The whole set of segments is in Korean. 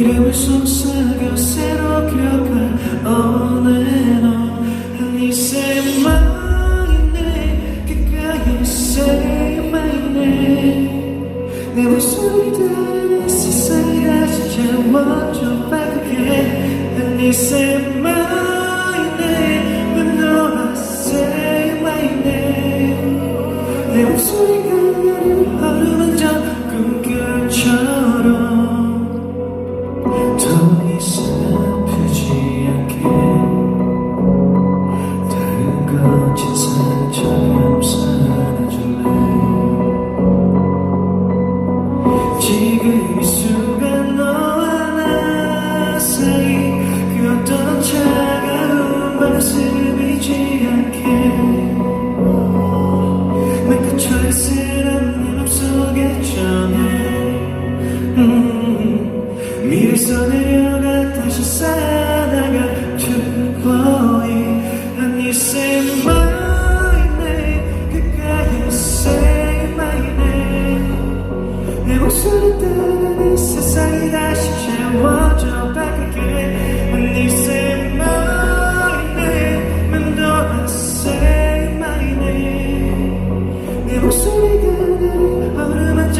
이름을 속삭여 새로 기억할 On and on And you say my name 귓가에 you say my name 내 목소리 들은 세상에 다시 채워줘 back again And you say 이 순간 너와 나 사이 그 어떤 차가운 말씀이지 않게. 내 끝초있을 내 맘 속에 전해. 음, 미래서 내려가 다시 살아 목소리 따라 이 세상이 다시 채워져 back again And you say my name And though I say my name 내 목소리가 나를 어루만져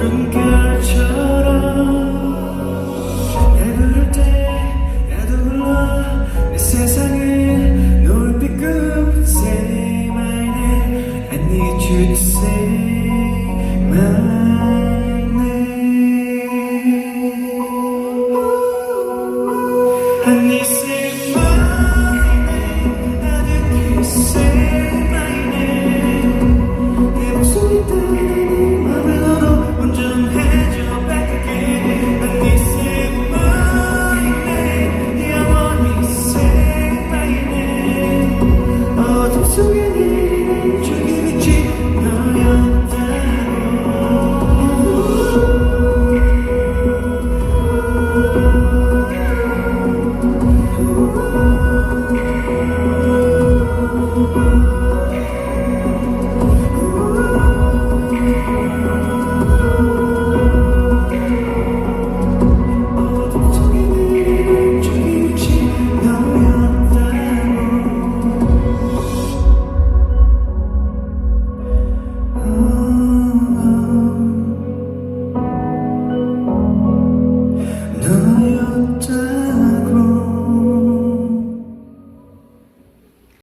꿈결처럼 날 부를 때 나도 불러 내 세상은 노을빛 꿈 Say my name I need you to say